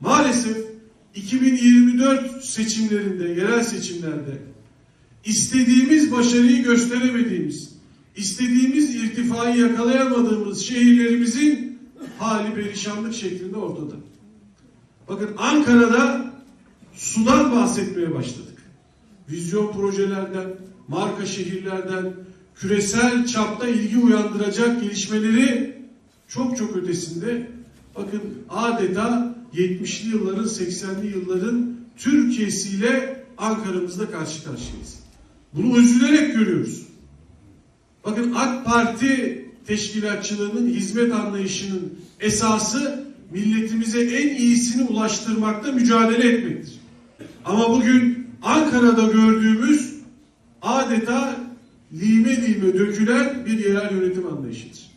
Maalesef 2024 seçimlerinde, yerel seçimlerde istediğimiz başarıyı gösteremediğimiz, istediğimiz irtifayı yakalayamadığımız şehirlerimizin hali perişanlık şeklinde ortada. Bakın Ankara'da sudan bahsetmeye başladık. Vizyon projelerden, marka şehirlerden, küresel çapta ilgi uyandıracak gelişmeleri çok çok ötesinde bakın adeta 70'li yılların 80'li yılların Türkiye'siyle Ankara'mızda karşı karşıyayız. Bunu üzülerek görüyoruz. Bakın AK Parti teşkilatçılığının hizmet anlayışının esası milletimize en iyisini ulaştırmakta mücadele etmektir. Ama bugün Ankara'da gördüğümüz adeta lime lime dökülen bir yerel yönetim anlayışıdır.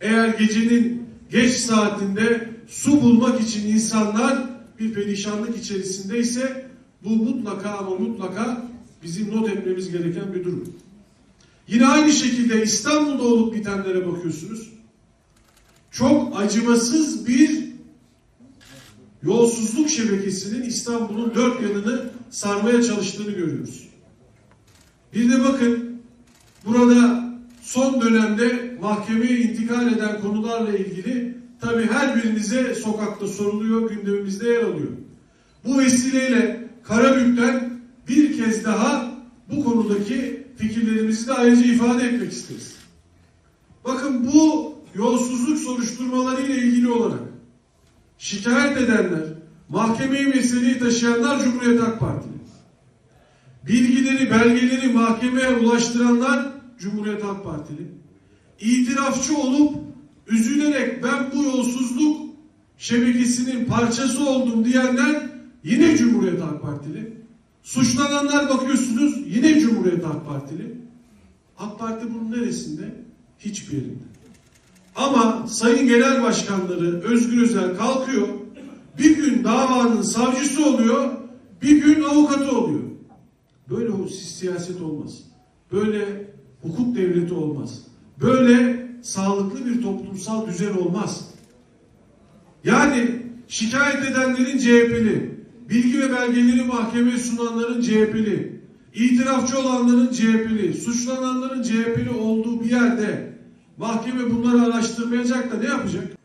Eğer gecenin geç saatinde su bulmak için insanlar bir perişanlık içerisindeyse bu mutlaka ama mutlaka bizim not etmemiz gereken bir durum. Yine aynı şekilde İstanbul'da olup bitenlere bakıyorsunuz. Çok acımasız bir yolsuzluk şebekesinin İstanbul'un dört yanını sarmaya çalıştığını görüyoruz. Bir de bakın burada son dönemde mahkemeye intikal eden konularla ilgili tabi her birinize sokakta soruluyor, gündemimizde yer alıyor. Bu vesileyle Karabük'ten bir kez daha bu konudaki fikirlerimizi de ayrıca ifade etmek isteriz. Bakın bu yolsuzluk soruşturmaları ile ilgili olarak şikayet edenler, mahkemeye meseleyi taşıyanlar Cumhuriyet Halk Partili. Bilgileri, belgeleri mahkemeye ulaştıranlar Cumhuriyet Halk Partili. İtirafçı olup üzülerek ben bu yolsuzluk şebekesinin parçası oldum diyenler yine Cumhuriyet Halk Partili. Suçlananlar bakıyorsunuz yine Cumhuriyet Halk Partili. AK Parti bunun neresinde? Hiçbir yerinde. Ama sayın genel başkanları Özgür Özel kalkıyor. Bir gün davanın savcısı oluyor, bir gün avukatı oluyor. Böyle siyaset olmaz. Böyle hukuk devleti olmaz. Böyle sağlıklı bir toplumsal düzen olmaz. Yani şikayet edenlerin CHP'li, bilgi ve belgeleri mahkemeye sunanların CHP'li, itirafçı olanların CHP'li, suçlananların CHP'li olduğu bir yerde mahkeme bunları araştırmayacak da ne yapacak?